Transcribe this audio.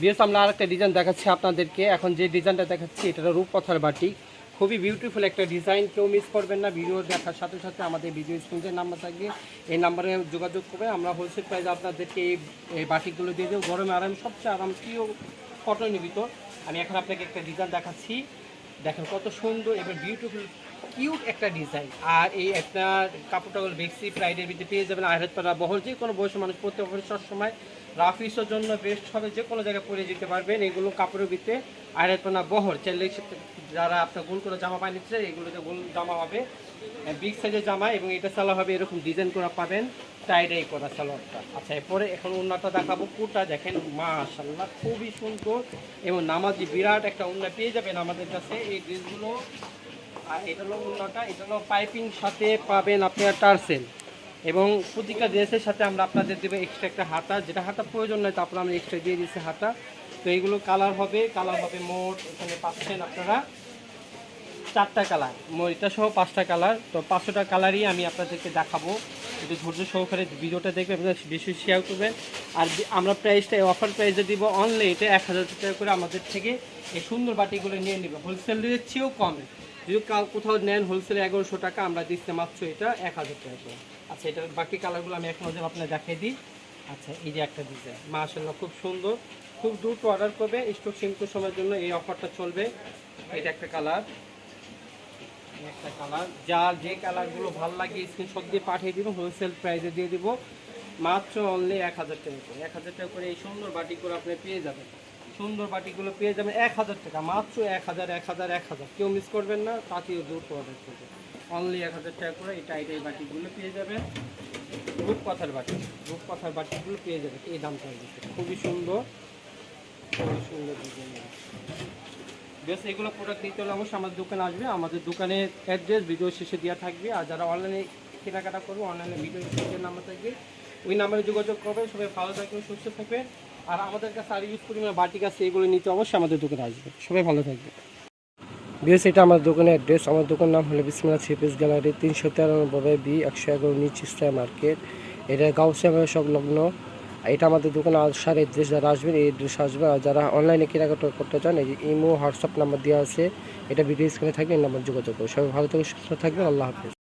BS আমরা আরেকটা design দেখাচ্ছি আপনাদেরকে। এখন যে ডিজাইনটা দেখাচ্ছি এটা রূপকথার বাটি। খুবই বিউটিফুল একটা ডিজাইন কেউ মিস করবেন না। ভিডিও দেখার সাথে সাথে আমাদের ভিডিও স্ক্রিনের নাম্বার থাকবে, এই নাম্বারে যোগাযোগ করবে আমরা হোলসেল প্রাইসে আপনাদেরকে এই বাটিকগুলো দিয়ে দেবো। গরমে আরাম, সবচেয়ে আরাম প্রিয় কটনের ভিতর। আমি এখন আপনাকে একটা ডিজাইন দেখাচ্ছি। দেখেন কত সুন্দর এবং বিউটিফুল কিউট একটা ডিজাইন আর এই একটা কাপড়টা হলো বেক্সি প্রাইডের ভিতরে পেয়ে যাবেন। আহের বহল যে কোনো বয়সের মানুষ পরতে পারবে সবসময়। রাফিসের জন্য বেস্ট হবে, যে কোনো জায়গায় পরে যেতে পারবেন। এগুলো কাপড়ের ভিতরে আহের পানা বহর। চাইলে যারা আপনার গোল করে জামা পাই নিচ্ছে, এগুলোতে গোল জামা হবে। বিগ সাইজের জামা এবং এটা সালোয়ার হবে, এরকম ডিজাইন করা পাবেন। টাইডাই করা সালোয়ারটা। আচ্ছা এরপরে এখন উন্নাটা দেখাবো। কুটা দেখেন মাশাল্লাহ খুবই সুন্দর। এবং নামাজি বিরাট একটা উন্না পেয়ে যাবেন আমাদের কাছে। এই ড্রেসগুলো আর এটা হলো উন্নাটা এটা হলো পাইপিং সাথে পাবেন আপনার টার্সেল। এবং প্রতিটা ড্রেসের সাথে আমরা আপনাদের দেবো এক্সট্রা একটা হাতা। যেটা হাতা প্রয়োজন নয়, তারপর আমরা এক্সট্রা দিয়ে দিচ্ছি হাতা। তো এইগুলো কালার হবে কালার হবে মোট, এখানে পাচ্ছেন আপনারা চারটা কালার এটা সহ পাঁচটা কালার তো পাঁচশোটা কালারই আমি আপনাদেরকে দেখাবো। একটু ধৈর্য সহকারে ভিডিওটা দেখবেন আপনারা বেশি শেয়ার করবেন। আর আমরা প্রাইসটা অফার প্রাইসে দিব অনলি এটা এক হাজার টাকা করে আমাদের থেকে এই সুন্দর বাটিগুলো নিয়ে নেবে। হোলসেল রেটের চেয়েও কমে। যদি কোথাও নেন হোলসেলে এগারোশো টাকা, আমরা দিচ্ছি মাত্র এটা এক হাজার টাকা করে। আচ্ছা এটা বাকি কালারগুলো আমি এক নজর আপনার দেখিয়ে দিই। আচ্ছা এই যে একটা ডিজাইন মাশাল্লাহ খুব সুন্দর। খুব দ্রুত অর্ডার করবে স্টক সীমিত সময়ের জন্য এই অফারটা চলবে। এটা একটা কালার একটা কালার যার যে কালারগুলো ভালো লাগে স্ক্রিনশট দিয়ে পাঠিয়ে দিব হোলসেল প্রাইসে দিয়ে দিব। মাত্র অনলি এক হাজার টাকা করে। এক হাজার টাকা করে এই সুন্দর বাটি করে আপনি পেয়ে যাবেন। সুন্দর বাটিগুলো পেয়ে যাবেন এক হাজার টাকা, মাত্র এক হাজার এক হাজার এক হাজার। কেউ মিস করবেন না, তাতেও দ্রুত অর্ডার করবে অনলি এক হাজার টাকা করে এই টাইট এই বাটিগুলো পেয়ে যাবেন। রূপকথার বাটি, রূপকথার বাটিগুলো পেয়ে যাবেন। এই দাম দামটা খুবই সুন্দর খুবই সুন্দর ডিজাইন বেশ, এগুলো প্রোডাক্ট নিতে হলে অবশ্যই আমাদের দোকানে আসবে। আমাদের দোকানের অ্যাড্রেস ভিডিও শেষে দেওয়া থাকবে। আর যারা অনলাইনে কেনাকাটা করবে অনলাইনে ভিডিও নাম্বার থাকবে ওই নাম্বারে যোগাযোগ করবে সবাই ভালো থাকবে সুস্থ থাকবে আর আমাদের কাছে আর ইউজ পরিমাণে বাটিক আছে, এগুলো নিতে অবশ্যই আমাদের দোকানে আসবে সবাই ভালো থাকবে বেশ এটা আমার দোকানের অ্যাড্রেস। আমার দোকান নাম হলো বিসমিল্লা সিপিস গ্যালারি, তিনশো তিরানব্বই বি, একশো এগারো নিচ মার্কেট। এটা গাউসিয়া সংলগ্ন। এটা আমাদের দোকানে আসার এড্রেস যারা আসবেন, এই এড্রেস আসবে। আর যারা অনলাইনে কেনাকাটা করতে চান, এই যে ইমো, হোয়াটসঅ্যাপ নাম্বার দেওয়া আছে, এটা ভিডিও স্ক্রিনে থাকবে, এই নাম্বার যোগাযোগ করবে সবাই ভালো থেকে সুস্থ থাকবে আল্লাহ হাফিজ।